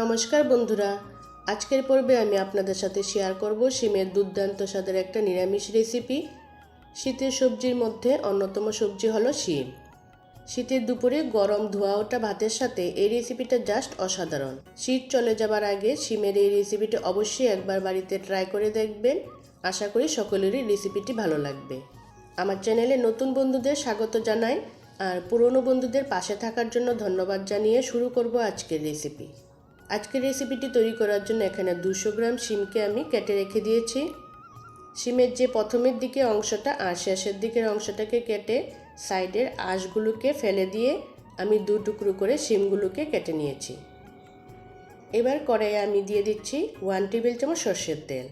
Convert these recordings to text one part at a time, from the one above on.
নমস্কার বন্ধুরা। আজকের পর্বে আমি আপনাদের সাথে শেয়ার করব শিমের দুর্দান্ত স্বাদের একটা নিরামিষ রেসিপি শীতের সবজির মধ্যে অন্যতম সবজি হলো শিম। শীতের দুপুরে গরম ধোয়া ওটা ভাতের সাথে এই রেসিপিটা জাস্ট অসাধারণ। শীত চলে যাবার আগে শিমের এই রেসিপিটা অবশ্যই একবার বাড়িতে ট্রাই করে দেখবেন। আশা করি সকলেরই রেসিপিটি ভালো লাগবে। আমার চ্যানেলে নতুন বন্ধুদের স্বাগত জানাই। আর পুরনো বন্ধুদের পাশে থাকার জন্য ধন্যবাদ জানিয়ে শুরু করব আজকের রেসিপি আজকের রেসিপিটি তৈরি করার জন্য এখানে দুশো গ্রাম শিমকে আমি কেটে রেখে দিয়েছি। শিমের যে প্রথমের দিকে অংশটা আর শেষের দিকের অংশটাকে কেটে সাইডের আঁশগুলোকে ফেলে দিয়ে আমি দু টুকরো করে শিমগুলোকে কেটে নিয়েছি। এবার কড়াইয়ে আমি দিয়ে দিচ্ছি ওয়ান টেবিল চামচ সর্ষের তেল।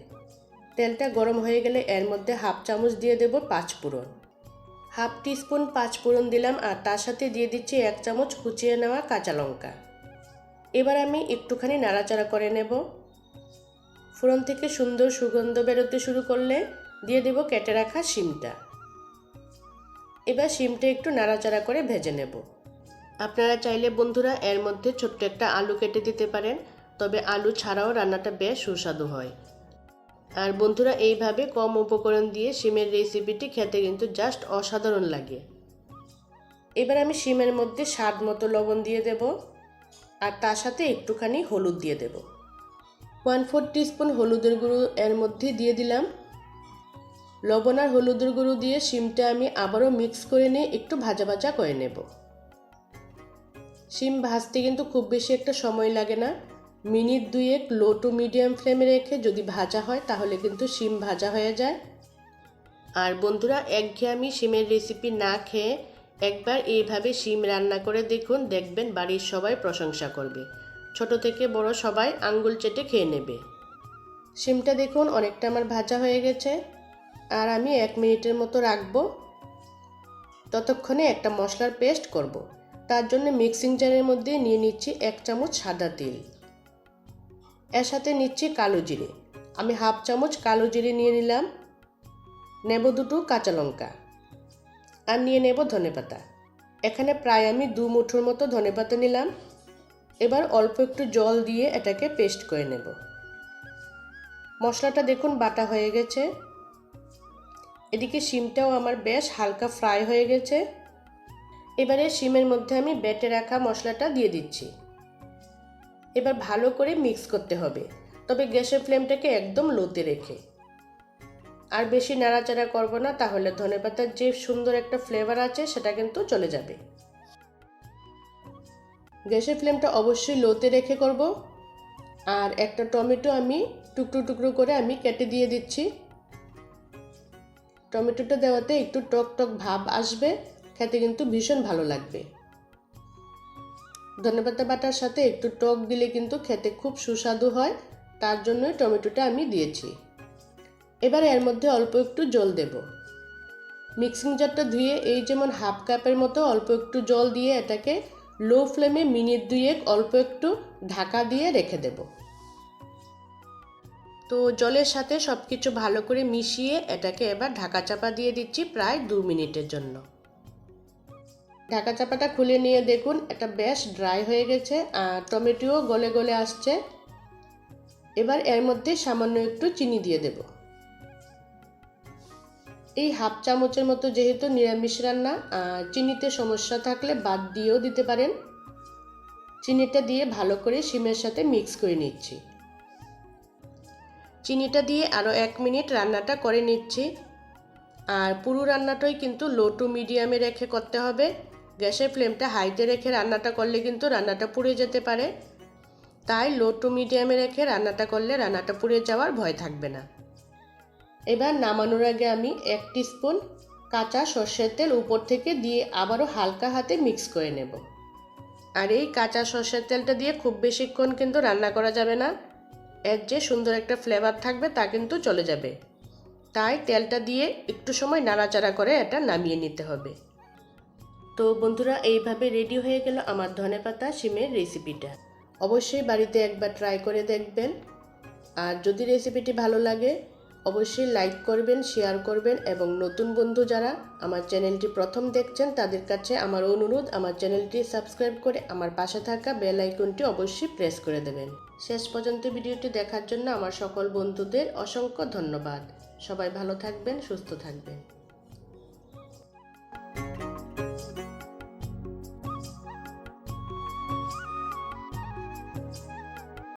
তেলটা গরম হয়ে গেলে এর মধ্যে হাফ চামচ দিয়ে দেব পাঁচ ফোড়ন। হাফ টিস্পুন পাঁচ ফোড়ন দিলাম আর তার সাথে দিয়ে দিচ্ছি এক চামচ কুচিয়ে নেওয়া কাঁচা লঙ্কা। এবার আমি একটুখানি নাড়াচাড়া করে নেব। ফোড়ন থেকে সুন্দর সুগন্ধ বেরোতে শুরু করলে দিয়ে দেব কেটে রাখা শিমটা। এবার শিমটা একটু নাড়াচাড়া করে ভেজে নেব। আপনারা চাইলে বন্ধুরা এর মধ্যে ছোট্ট একটা আলু কেটে দিতে পারেন, তবে আলু ছাড়াও রান্নাটা বেশ সুস্বাদু হয়। আর বন্ধুরা এইভাবে কম উপকরণ দিয়ে শিমের রেসিপিটি খেতে কিন্তু জাস্ট অসাধারণ লাগে। এবার আমি শিমের মধ্যে স্বাদ মতো লবণ দিয়ে দেব। আর তার সাথে একটুখানি হলুদ দিয়ে দেব। ওয়ান ফোর টিস্পুন হলুদের গুঁড়ো এর মধ্যে দিয়ে দিলাম। লবণ আর হলুদের গুঁড়ো দিয়ে শিমটা আমি আবারও মিক্স করে নিয়ে একটু ভাজা ভাজা করে নেব। শিম ভাজতে কিন্তু খুব বেশি একটা সময় লাগে না। মিনিট দুয়েক লো টু মিডিয়াম ফ্লেমে রেখে যদি ভাজা হয় তাহলে কিন্তু শিম ভাজা হয়ে যায়। আর বন্ধুরা, একঘেয়েমি শিমের রেসিপি না খেয়ে একবার এইভাবে শিম রান্না করে দেখুন, দেখবেন বাড়ির সবাই প্রশংসা করবে। ছোট থেকে বড় সবাই আঙ্গুল চেটে খেয়ে নেবে। শিমটা দেখুন, অনেকটা আমার ভাজা হয়ে গেছে। আর আমি এক মিনিটের মতো রাখব। ততক্ষণে একটা মশলার পেস্ট করব। তার জন্য মিক্সিং জারের মধ্যে নিয়ে নিচ্ছি এক চামচ সাদা তেল। এর সাথে নিচ্ছি কালো জিরে। আমি হাফ চামচ কালো জিরে নিয়ে নিলাম। নেব দুটো কাঁচা লঙ্কা। আর নিয়ে নেব ধনেপাতা এখানে প্রায় আমি দু মুঠোর মতো ধনেপাতা নিলাম। এবার অল্প একটু জল দিয়ে এটাকে পেস্ট করে নেব। মশলাটা দেখুন বাটা হয়ে গেছে। এদিকে শিমটাও আমার বেশ হালকা ফ্রাই হয়ে গেছে। এবারে শিমের মধ্যে আমি বেটে রাখা মশলাটা দিয়ে দিচ্ছি। এবার ভালো করে মিক্স করতে হবে। তবে গ্যাসের ফ্লেমটাকে একদম লোতে রেখে। আর বেশি নাড়াচাড়া করব না, তাহলে ধনেপাতার যে সুন্দর একটা ফ্লেভার আছে, সেটা কিন্তু চলে যাবে। গ্যাসের ফ্লেমটা অবশ্যই লোতে রেখে করব। আর একটা টমেটো আমি টুকরো টুকরো করে আমি কেটে দিয়ে দিচ্ছি। টমেটোটা দেওয়াতে একটু টক টক ভাব আসবে, খেতে কিন্তু ভীষণ ভালো লাগবে। ধনেপাতা বাটার সাথে একটু টক দিলে কিন্তু খেতে খুব সুস্বাদু হয়, তার জন্যই টমেটোটা আমি দিয়েছি। এবার এর মধ্যে অল্প একটু জল দেব। মিক্সিং জারটা ধুয়ে এই যেমন হাফ কাপের মতো অল্প একটু জল দিয়ে এটাকে লো ফ্লেমে মিনিট দুয়েক অল্প একটু ঢাকা দিয়ে রেখে দেব। তো জলের সাথে সব কিছু ভালো করে মিশিয়ে এটাকে এবার ঢাকা চাপা দিয়ে দিচ্ছি প্রায় দু মিনিটের জন্য। ঢাকা চাপাটা খুলে নিয়ে দেখুন, এটা বেশ ড্রাই হয়ে গেছে আর টমেটোও গলে গলে আসছে। এবার এর মধ্যে সামান্য একটু চিনি দিয়ে দেব। এই হাফ চামচের মতো যেহেতু নিরামিষ রান্না চিনিতে সমস্যা থাকলে বাদ দিয়েও দিতে পারেন। চিনিটা দিয়ে ভালো করে শিমের সাথে মিক্স করে নিচ্ছি। চিনিটা দিয়ে আরও এক মিনিট রান্নাটা করে নিচ্ছি। আর পুরো রান্নাটাই কিন্তু লো টু মিডিয়ামে রেখে করতে হবে। গ্যাসের ফ্লেমটা হাইতে রেখে রান্নাটা করলে কিন্তু রান্নাটা পুড়ে যেতে পারে। তাই লো টু মিডিয়ামে রেখে রান্নাটা করলে রান্নাটা পুড়ে যাওয়ার ভয় থাকবে না। এবার নামানোর আগে আমি এক স্পুন কাঁচা সর্ষের তেল উপর থেকে দিয়ে আবারও হালকা হাতে মিক্স করে নেব। আর এই কাঁচা সর্ষের তেলটা দিয়ে খুব বেশিক্ষণ কিন্তু রান্না করা যাবে না। এর যে সুন্দর একটা ফ্লেভার থাকবে তা কিন্তু চলে যাবে। তাই তেলটা দিয়ে একটু সময় নাড়াচাড়া করে এটা নামিয়ে নিতে হবে। তো বন্ধুরা, এইভাবে রেডি হয়ে গেল আমার ধনেপাতা সিমের রেসিপিটা অবশ্যই বাড়িতে একবার ট্রাই করে দেখবেন। আর যদি রেসিপিটি ভালো লাগে অবশ্যই লাইক করবেন শেয়ার করবেন এবং নতুন বন্ধু যারা আমার চ্যানেলটি প্রথম দেখছেন, তাদের কাছে আমার অনুরোধ, আমার চ্যানেলটি সাবস্ক্রাইব করে আমার পাশে থাকা বেল আইকনটি অবশ্যই প্রেস করে দেবেন। শেষ পর্যন্ত ভিডিওটি দেখার জন্য আমার সকল বন্ধুদের অসংখ্য ধন্যবাদ। সবাই ভালো থাকবেন, সুস্থ থাকবেন।